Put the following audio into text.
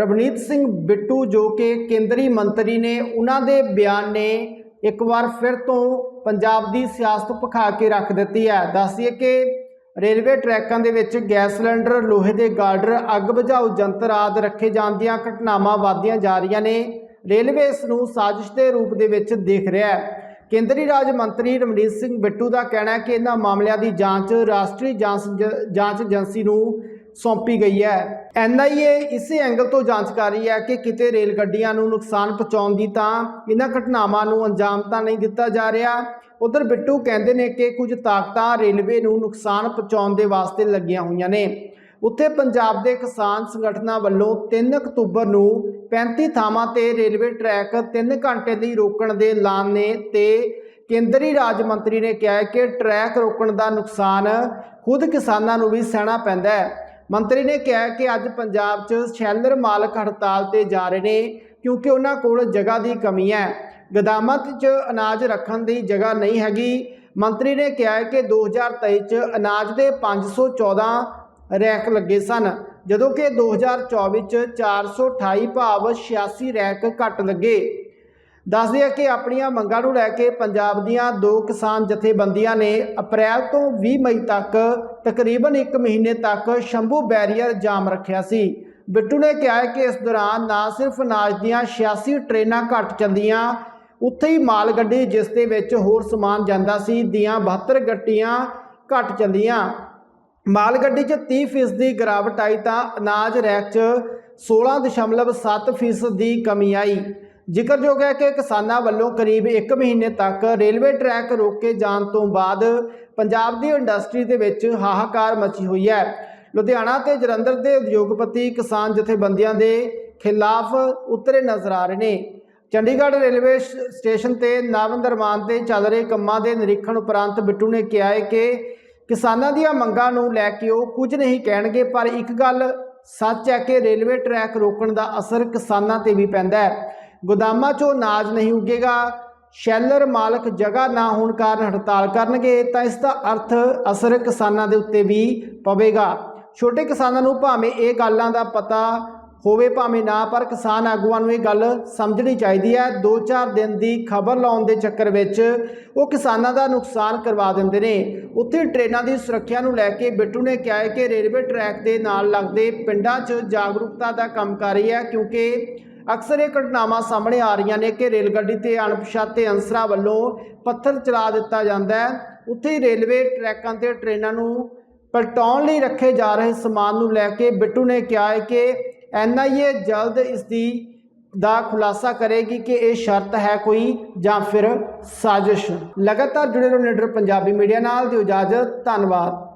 ਰਵਨੀਤ ਸਿੰਘ ਬਿੱਟੂ ਜੋ ਕਿ ਕੇਂਦਰੀ ਮੰਤਰੀ ਨੇ ਉਹਨਾਂ ਦੇ ਬਿਆਨ ਨੇ ਇੱਕ ਵਾਰ ਫਿਰ ਤੋਂ ਪੰਜਾਬ ਦੀ ਸਿਆਸਤ ਭਖਾ ਕੇ ਰੱਖ ਦਿੱਤੀ ਹੈ। ਦੱਸਦੀਏ ਕਿ ਰੇਲਵੇ ਟਰੈਕਾਂ ਦੇ ਵਿੱਚ ਗੈਸ ਸਿਲੰਡਰ, ਲੋਹੇ ਦੇ ਗਾਰਡਰ, ਅੱਗ ਬੁਝਾਊ ਜੰਤਰ ਆਦਿ ਰੱਖੇ ਜਾਣ ਦੀਆਂ ਘਟਨਾਵਾਂ ਵਧਦੀਆਂ ਜਾ ਰਹੀਆਂ ਨੇ। ਰੇਲਵੇ ਇਸ ਨੂੰ ਸਾਜ਼ਿਸ਼ ਦੇ ਰੂਪ ਦੇ ਵਿੱਚ ਦੇਖ ਰਿਹਾ ਹੈ। ਕੇਂਦਰੀ ਰਾਜ ਮੰਤਰੀ ਰਮਨੀਤ ਸਿੰਘ ਬਿੱਟੂ ਦਾ ਕਹਿਣਾ ਹੈ ਕਿ ਇਹਨਾਂ ਮਾਮਲਿਆਂ ਦੀ ਜਾਂਚ, ਰਾਸ਼ਟਰੀ ਜਾਂਚ ਜਾਂਚ ਏਜੰਸੀ ਨੂੰ ਸੌਂਪੀ ਗਈ ਹੈ। ਐਨਆਈਏ ਇਸੇ ਐਂਗਲ ਤੋਂ ਜਾਂਚ ਕਰ ਰਹੀ ਹੈ ਕਿ ਕਿਤੇ ਰੇਲ ਗੱਡੀਆਂ ਨੂੰ ਨੁਕਸਾਨ ਪਹੁੰਚਾਉਣ ਦੀ ਤਾਂ ਇਹਨਾਂ ਘਟਨਾਵਾਂ ਨੂੰ ਅੰਜਾਮ ਤਾਂ ਨਹੀਂ ਦਿੱਤਾ ਜਾ ਰਿਹਾ। ਉਧਰ ਬਿੱਟੂ ਕਹਿੰਦੇ ਨੇ ਕਿ ਕੁਝ ਤਾਕਤਾਂ ਰੇਲਵੇ ਨੂੰ ਨੁਕਸਾਨ ਪਹੁੰਚਾਉਣ ਦੇ ਵਾਸਤੇ ਲੱਗੀਆਂ ਹੋਈਆਂ ਨੇ। ਉੱਥੇ ਪੰਜਾਬ ਦੇ ਕਿਸਾਨ ਸੰਗਠਨਾਂ ਵੱਲੋਂ 3 ਅਕਤੂਬਰ ਨੂੰ 35 ਥਾਵਾਂ ਤੇ ਰੇਲਵੇ ਟਰੈਕ 3 ਘੰਟੇ ਲਈ ਰੋਕਣ ਦੇ ਐਲਾਨ ਨੇ ਤੇ ਕੇਂਦਰੀ ਰਾਜ ਮੰਤਰੀ ਨੇ ਕਿਹਾ ਕਿ ਟਰੈਕ ਰੋਕਣ ਦਾ ਨੁਕਸਾਨ ਖੁਦ ਕਿਸਾਨਾਂ ਨੂੰ ਵੀ ਸਹਿਣਾ ਪੈਂਦਾ ਹੈ। ਮੰਤਰੀ ਨੇ ਕਿਹਾ ਕਿ ਅੱਜ ਪੰਜਾਬ 'ਚ ਸ਼ੈਲਰ ਮਾਲਕ ਹੜਤਾਲ ਤੇ ਜਾ ਰਹੇ ਨੇ ਕਿਉਂਕਿ ਉਹਨਾਂ ਕੋਲ ਜਗ੍ਹਾ ਦੀ ਕਮੀ ਹੈ। ਗਦਾਮਾਂ 'ਚ ਅਨਾਜ ਰੱਖਣ ਦੀ ਜਗ੍ਹਾ ਨਹੀਂ ਹੈਗੀ। ਮੰਤਰੀ ਨੇ ਕਿਹਾ ਹੈ ਕਿ 2023 'ਚ ਅਨਾਜ ਦੇ 514 ਰੈਕ ਲੱਗੇ ਸਨ, ਜਦੋਂ ਕਿ 2024 ਚ 428 ਭਾਵ 86 ਰੈਕ ਘੱਟ ਲੱਗੇ। ਦੱਸਦੇ ਆ ਕਿ ਆਪਣੀਆਂ ਮੰਗਾਂ ਨੂੰ ਲੈ ਕੇ ਪੰਜਾਬ ਦੀਆਂ ਦੋ ਕਿਸਾਨ ਜਥੇਬੰਦੀਆਂ ਨੇ ਅਪ੍ਰੈਲ ਤੋਂ 20 ਮਈ ਤੱਕ ਤਕਰੀਬਨ 1 ਮਹੀਨੇ ਤੱਕ ਸ਼ੰਭੂ ਬੈਰੀਅਰ ਜਾਮ ਰੱਖਿਆ ਸੀ। ਬਿੱਟੂ ਨੇ ਕਿਹਾ ਕਿ ਇਸ ਦੌਰਾਨ ਨਾ ਸਿਰਫ ਅਨਾਜ ਦੀਆਂ 86 ਟ੍ਰੇਨਾਂ ਘੱਟ ਚੱਲੀਆਂ ਉੱਥੇ ਹੀ ਮਾਲ ਗੱਡੀ ਜਿਸ ਦੇ ਵਿੱਚ ਹੋਰ ਸਮਾਨ ਜਾਂਦਾ ਸੀ, ਦੀਆਂ 72 ਗੱਟੀਆਂ ਘੱਟ ਚੱਲੀਆਂ ਮਾਲ ਗੱਡੀ 'ਚ 30% ਦੀ ਗਿਰਾਵਟ ਆਈ ਤਾਂ ਅਨਾਜ ਰੈਕ 'ਚ 16.7% ਦੀ ਕਮੀ ਆਈ। ਜ਼ਿਕਰਯੋਗ ਹੈ ਕਿ ਕਿਸਾਨਾਂ ਵੱਲੋਂ ਕਰੀਬ 1 ਮਹੀਨੇ ਤੱਕ ਰੇਲਵੇ ਟਰੈਕ ਰੋਕੇ ਜਾਣ ਤੋਂ ਬਾਅਦ ਪੰਜਾਬ ਦੀ ਇੰਡਸਟਰੀ ਦੇ ਵਿੱਚ ਹਾਹਾਕਾਰ ਮਚੀ ਹੋਈ ਹੈ। ਲੁਧਿਆਣਾ ਤੇ ਜਲੰਧਰ ਦੇ ਉਦਯੋਗਪਤੀ ਕਿਸਾਨ ਜਥੇਬੰਦੀਆਂ ਦੇ ਖਿਲਾਫ ਉਤਰੇ ਨਜ਼ਰ ਆ ਰਹੇ ਨੇ। ਚੰਡੀਗੜ੍ਹ ਰੇਲਵੇ ਸ- ਸਟੇਸ਼ਨ ਤੇ ਨਵ ਨਿਰਮਾਣ ਤੇ ਚੱਲ ਰਹੇ ਕੰਮਾਂ ਦੇ ਨਿਰੀਖਣ ਉਪਰੰਤ ਬਿੱਟੂ ਨੇ ਕਿਹਾ ਹੈ ਕਿ ਕਿਸਾਨਾਂ ਦੀਆਂ ਮੰਗਾਂ ਨੂੰ ਲੈ ਕੇ ਉਹ ਕੁਝ ਨਹੀਂ ਕਹਿਣਗੇ, ਪਰ ਇੱਕ ਗੱਲ ਸੱਚ ਹੈ ਕਿ ਰੇਲਵੇ ਟਰੈਕ ਰੋਕਣ ਦਾ ਅਸਰ ਕਿਸਾਨਾਂ ਤੇ ਵੀ ਪੈਂਦਾ ਹੈ। ਗੋਦਾਮਾਂ 'ਚੋਂ ਅਨਾਜ ਨਹੀਂ ਉੱਗੇਗਾ, ਸ਼ੈਲਰ ਮਾਲਕ ਜਗ੍ਹਾ ਨਾ ਹੋਣ ਕਾਰਨ ਹੜਤਾਲ ਕਰਨਗੇ, ਤਾਂ ਇਸ ਦਾ ਅਰਥ ਅਸਰ ਕਿਸਾਨਾਂ ਦੇ ਉੱਤੇ ਵੀ ਪਵੇਗਾ। ਛੋਟੇ ਕਿਸਾਨਾਂ ਨੂੰ ਭਾਵੇਂ ਇਹ ਗੱਲਾਂ ਦਾ ਪਤਾ ਹੋਵੇ, ਭਾਵੇਂ ਨਾ, ਪਰ ਕਿਸਾਨ ਆਗੂਆਂ ਨੂੰ ਇਹ ਗੱਲ ਸਮਝਣੀ ਚਾਹੀਦੀ ਹੈ। 2-4 ਦਿਨ ਦੀ ਖਬਰ ਲਾਉਣ ਦੇ ਚੱਕਰ ਵਿੱਚ ਉਹ ਕਿਸਾਨਾਂ ਦਾ ਨੁਕਸਾਨ ਕਰਵਾ ਦਿੰਦੇ ਨੇ। ਉੱਥੇ ਟ੍ਰੇਨਾਂ ਦੀ ਸੁਰੱਖਿਆ ਨੂੰ ਲੈ ਕੇ ਬਿੱਟੂ ਨੇ ਕਿਹਾ ਹੈ ਕਿ ਰੇਲਵੇ ਟਰੈਕ ਦੇ ਨਾਲ ਲੱਗਦੇ ਪਿੰਡਾਂ 'ਚ ਜਾਗਰੂਕਤਾ ਦਾ ਕੰਮ ਕਰ ਰਹੀ ਹੈ, ਕਿਉਂਕਿ ਅਕਸਰ ਇਹ ਘਟਨਾਵਾਂ ਸਾਹਮਣੇ ਆ ਰਹੀਆਂ ਨੇ ਕਿ ਰੇਲ ਗੱਡੀ ਤੇ ਅਣਪਛਾਤੇ ਅੰਸਰਾਂ ਵੱਲੋਂ ਪੱਥਰ ਚਲਾ ਦਿੱਤਾ ਜਾਂਦਾ ਹੈ। ਉੱਥੇ ਹੀ ਰੇਲਵੇ ਟਰੈਕਾਂ ਤੇ ਟ੍ਰੇਨਾਂ ਨੂੰ ਪਲਟਾਉਣ ਲਈ ਰੱਖੇ ਜਾ ਰਹੇ ਸਮਾਨ ਨੂੰ ਲੈ ਕੇ ਬਿੱਟੂ ਨੇ ਕਿਹਾ ਹੈ ਕਿ ਐਨਆਈਏ ਜਲਦ ਇਸ ਦੀ ਦਾ ਖੁਲਾਸਾ ਕਰੇਗੀ ਕਿ ਇਹ ਸ਼ਰਤ ਹੈ ਕੋਈ ਜਾਂ ਫਿਰ ਸਾਜ਼ਿਸ਼। ਲਗਾਤਾਰ ਜੁੜੇ ਰਹੋ ਨਿਡਰ ਪੰਜਾਬੀ ਮੀਡੀਆ ਨਾਲ, ਦਿਓ ਇਜਾਜ਼ਤ, ਧੰਨਵਾਦ।